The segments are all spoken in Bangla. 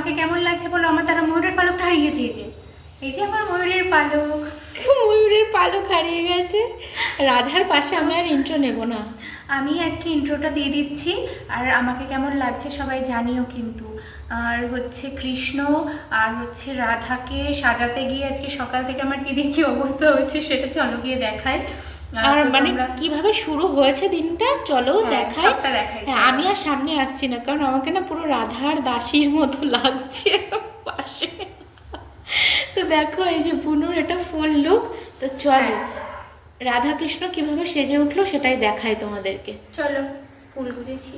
আমাকে কেমন লাগছে বলো? আমার তারা ময়ূরের পালকটা হারিয়ে যে এই যে আমার ময়ূরের পালক। ময়ূরের পালক হারিয়ে গেছে। রাধার পাশে আমি আর ইন্ট্রো নেব না। আমি আজকে ইন্ট্রোটা দিয়ে দিচ্ছি আর আমাকে কেমন লাগছে সবাই জানিও কিন্তু। আর হচ্ছে কৃষ্ণ আর হচ্ছে রাধাকে সাজাতে গিয়ে আজকে সকাল থেকে আমার দিদির কি অবস্থা হচ্ছে সেটা চলো গিয়ে দেখায় আর মানে কীভাবে শুরু হয়েছে দিনটা? চলো হ্যাঁ, দেখাই। হ্যাঁ, আমি আর সামনে আসছি না কারণ আমাকে না পুরো রাধার দাসীর মতো লাগছে পাশে। তো দেখো এই যে পুনর এটা ফুল লুক তো চলো রাধাকৃষ্ণ রাধা কৃষ্ণ কীভাবে সেজে উঠল সেটাই দেখায় তোমাদেরকে। চলো ফুল গুজেছি।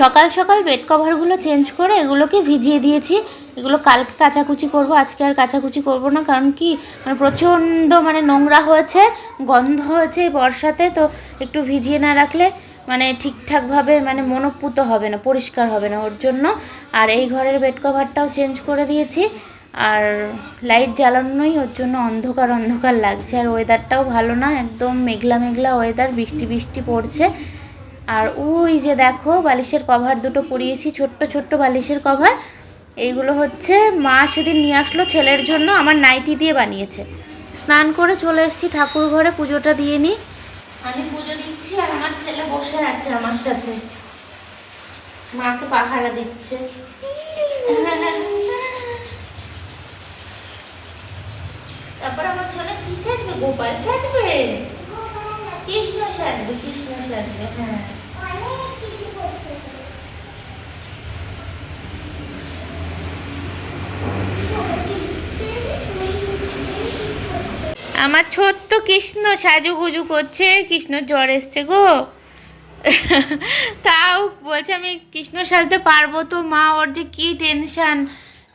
সকাল সকাল বেড কভারগুলো চেঞ্জ করে এগুলোকে ভিজিয়ে দিয়েছি। এগুলো কালকে কাচাকুচি করব, আজকে আর কাচাকুচি করব না, কারণ কি? মানে প্রচণ্ড মানে নোংরা হয়েছে, গন্ধ হয়েছে বর্ষাতে, তো একটু ভিজিয়ে না রাখলে মানে ঠিকঠাকভাবে মানে মনোপুত হবে না, পরিষ্কার হবে না ওর জন্য। আর এই ঘরের বেড কভারটাও চেঞ্জ করে দিয়েছি। আর লাইট জ্বালানোই ওর জন্য অন্ধকার অন্ধকার লাগছে। আর ওয়েদারটাও ভালো না, একদম মেঘলা মেঘলা ওয়েদার বৃষ্টি বৃষ্টি পড়ছে। আর ওই যে দেখো, বালিশের কভার দুটো পরিয়েছি ছোট্ট ছোট্ট বালিশের কভার এইগুলো হচ্ছে মা সেদিন নিয়ে আসলো ছেলের জন্য, আমার নাইটি দিয়ে বানিয়েছে। স্নান করে চলে এসেছি ঠাকুর ঘরে, পুজোটা দিয়ে নিই। আমি পুজো দিচ্ছি আর আমার ছেলে বসে আছে আমার সাথে। মাকে পাহারা দিচ্ছে। তারপর আমার সোনা কি সাজবে? গোপাল সাজবে? কৃষ্ণ সাজবে কৃষ্ণ সাজবে হ্যাঁ। আমার ছোট্ট কৃষ্ণ সাজুগুজু করছে কৃষ্ণ জ্বর এসছে গো। তাও বলছে আমি কৃষ্ণ সাজতে পারব তো মা ওর যে কি টেনশন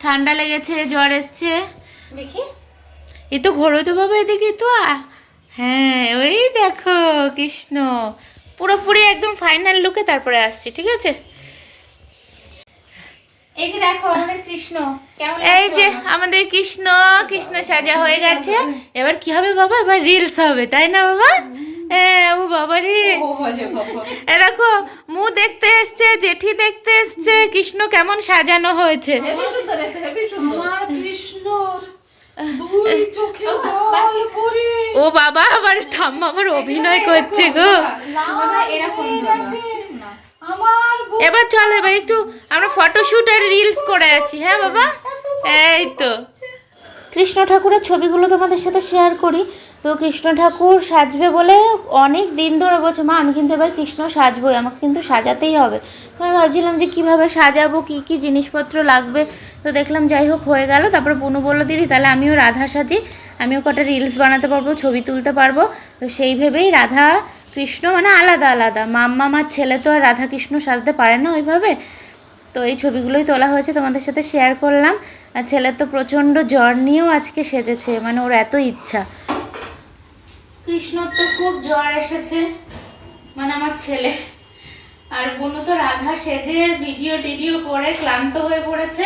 ঠান্ডা লেগেছে জ্বর এসছে। দেখি। এ তো ঘোরো তো বাবা এদিকে তো। হ্যাঁ ওই দেখো কৃষ্ণ। পুরোপুরি একদম ফাইনাল লুকে তারপরে আসছি ঠিক আছে? এই যে দেখো আমাদের কৃষ্ণ কেমন এই যে আমাদের কৃষ্ণ কৃষ্ণ সাজা হয়ে গেছে। এবার কি হবে বাবা? এবার রিলস হবে তাই না বাবা? হ্যাঁ ও বাবা। রে এ দেখো মু দেখতে এসছে জেঠি দেখতে এসছে কৃষ্ণ কেমন সাজানো হয়েছে। হেবি আমার ও বাবা আবার ঠাম্মা আমার অভিনয় করছে গো। আমার এবার চলো এবার একটু আমরা ফটোশুট আর রিলস করে আসি হ্যাঁ বাবা? এই তো। কৃষ্ণ ঠাকুরের ছবিগুলো তোমাদের সাথে শেয়ার করি। তো কৃষ্ণ ঠাকুর সাজবে বলে অনেক দিন ধরে বলছে মা আমি কিন্তু এবার কৃষ্ণ সাজবোই আমাকে কিন্তু সাজাতেই হবে। তো আমি ভাবছিলাম যে কীভাবে সাজাবো কি কি জিনিসপত্র লাগবে? তো দেখলাম, যাই হোক, হয়ে গেল। তারপরে পুনু বলল, দিদি, তাহলে আমিও রাধা সাজি, আমিও কটা রিলস বানাতে পারব, ছবি তুলতে পারব। তো সেই ভেবেই রাধা কৃষ্ণ মানে আলাদা আলাদা। মাম্মা আমার ছেলে তো আর রাধা কৃষ্ণ সাজতে পারে না ওইভাবে। তো এই ছবিগুলোই তোলা হয়েছে, তোমাদের সাথে শেয়ার করলাম। আর ছেলের তো প্রচণ্ড জ্বর নিয়েও আজকে সেজেছে মানে ওর এত ইচ্ছা। কৃষ্ণর তো খুব জ্বর এসেছে মানে আমার ছেলে। আর বুনু তো রাধা সেজে ভিডিও টিডিও করে ক্লান্ত হয়ে পড়েছে।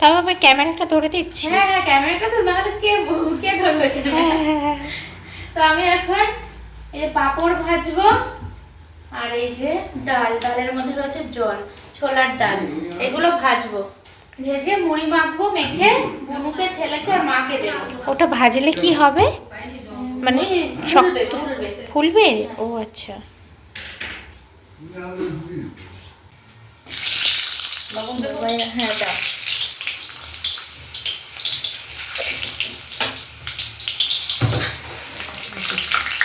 তাও আমি ক্যামেরাটা ধরে দিচ্ছি। হ্যাঁ হ্যাঁ ক্যামেরাটা তো নাহলে কে কে ধরবে ক্যামেরা তো আমি এখন এই যে পাঁপড় ভাজবো আর এই যে ডাল ডালের মধ্যে রয়েছে জল ছোলার ডাল এগুলো ভাজবো। ভেজে মুড়ি মাখবো মেখে বুনুকে ছেলেকে আর মাকে দেবো। ওটা ভাজলে কি হবে? মানে শক্ত ফুলবে, ফুলবে। ফুলবে? ও আচ্ছা। লবণ দেবো? হ্যাঁ দাও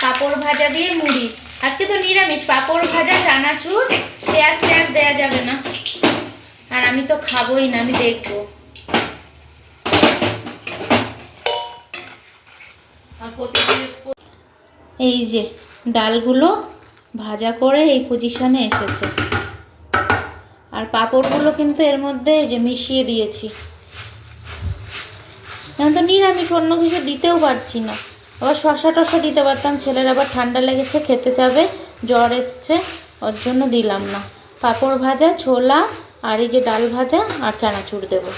পাঁপড় ভাজা দিয়ে মুড়ি। আজকে তো নিরামিষ, পাঁপড় ভাজা চানাচুর পেঁয়াজ পেঁয়াজ দেওয়া যাবে না। আর আমি তো খাবোই না, আমি দেখব। এই যে ডালগুলো ভাজা করে এই পজিশনে এসেছে। আর পাঁপড়গুলো কিন্তু এর মধ্যে যে মিশিয়ে দিয়েছি। আমি তো নিরামিষ, অন্য কিছু দিতেও পারছি না। আবার শশা টশা দিতে পারতাম, ছেলের আবার ঠান্ডা লেগেছে, খেতে যাবে জ্বর এসছে, ওর জন্য দিলাম না। পাঁপড় ভাজা, ছোলা আর এই যে ডাল ভাজা আর চানাচুর দেবো।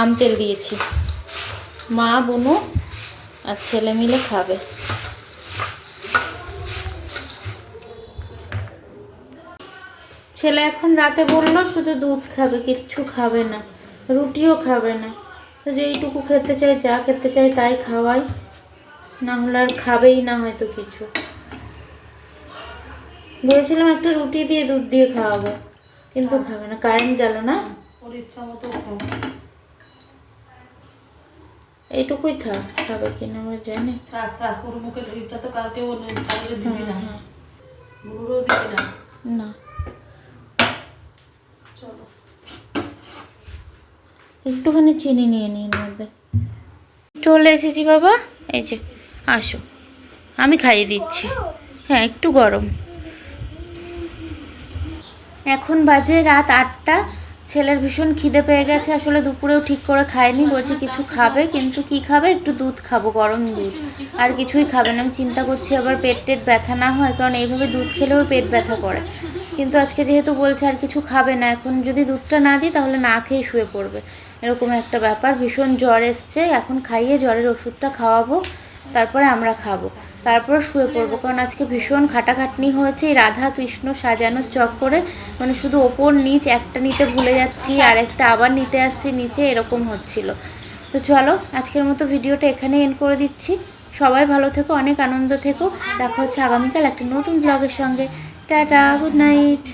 আম তেল দিয়েছি। মা, বুনু আর ছেলে মিলে খাবে। ছেলে এখন রাতে বলল, শুধু দুধ খাবে, কিচ্ছু খাবে না, রুটিও খাবে না। তো যেইটুকু খেতে চাই, যা খেতে চাই তাই খাওয়াই। না হলে আর খাবেই না হয়তো কিছু। বলেছিলাম একটা রুটি দিয়ে দুধ দিয়ে খাওয়াবো কিন্তু খাবে না কারেন্ট গেল না। ওর ইচ্ছা মতো এইটুকুই থাক খাবে কিনা আমরা জানি। থাক থাক ওর মুখে এটা তো কাউকে ও নেই, দিবি না। গুরুরও দিবি না। না। চলো। একটুখানি চিনি নিয়ে নিন মধ্যে। চলে এসেছি বাবা এই যে। আসো, আমি খাইয়ে দিচ্ছি। হ্যাঁ একটু গরম। এখন বাজে রাত আটটা। ছেলের ভীষণ খিদে পেয়ে গেছে, আসলে দুপুরেও ঠিক করে খায়নি। বলছে কিছু খাবে, কিন্তু কি খাবে? একটু দুধ খাব, গরম দুধ। আর কিছুই খাবে না। আমি চিন্তা করছি আবার পেট টেট ব্যথা না হয়, কারণ এইভাবে দুধ খেলেও পেট ব্যথা করে। কিন্তু আজকে যেহেতু বলছে আর কিছু খাবে না, এখন যদি দুধটা না দিই, তাহলে না খেয়ে শুয়ে পড়বে। এরকম একটা ব্যাপার। ভীষণ জ্বর এসছে। এখন খাইয়ে জ্বরের ওষুধটা খাওয়াবো। তারপরে আমরা খাব। তারপর শুয়ে পড়ব কারণ আজকে ভীষণ খাটাখাটনি হয়েছে। রাধা কৃষ্ণ সাজানোর চক করে মানে শুধু ওপর নিচ একটা নিতে ভুলে যাচ্ছি আর একটা আবার নিতে আসছি নিচে এরকম হচ্ছিল। তো চলো আজকের মতো ভিডিওটা এখানে এন্ড করে দিচ্ছি। সবাই ভালো থেকো অনেক আনন্দ থেকো। দেখা হচ্ছে আগামীকাল একটা নতুন ব্লগের সঙ্গে। Tata good night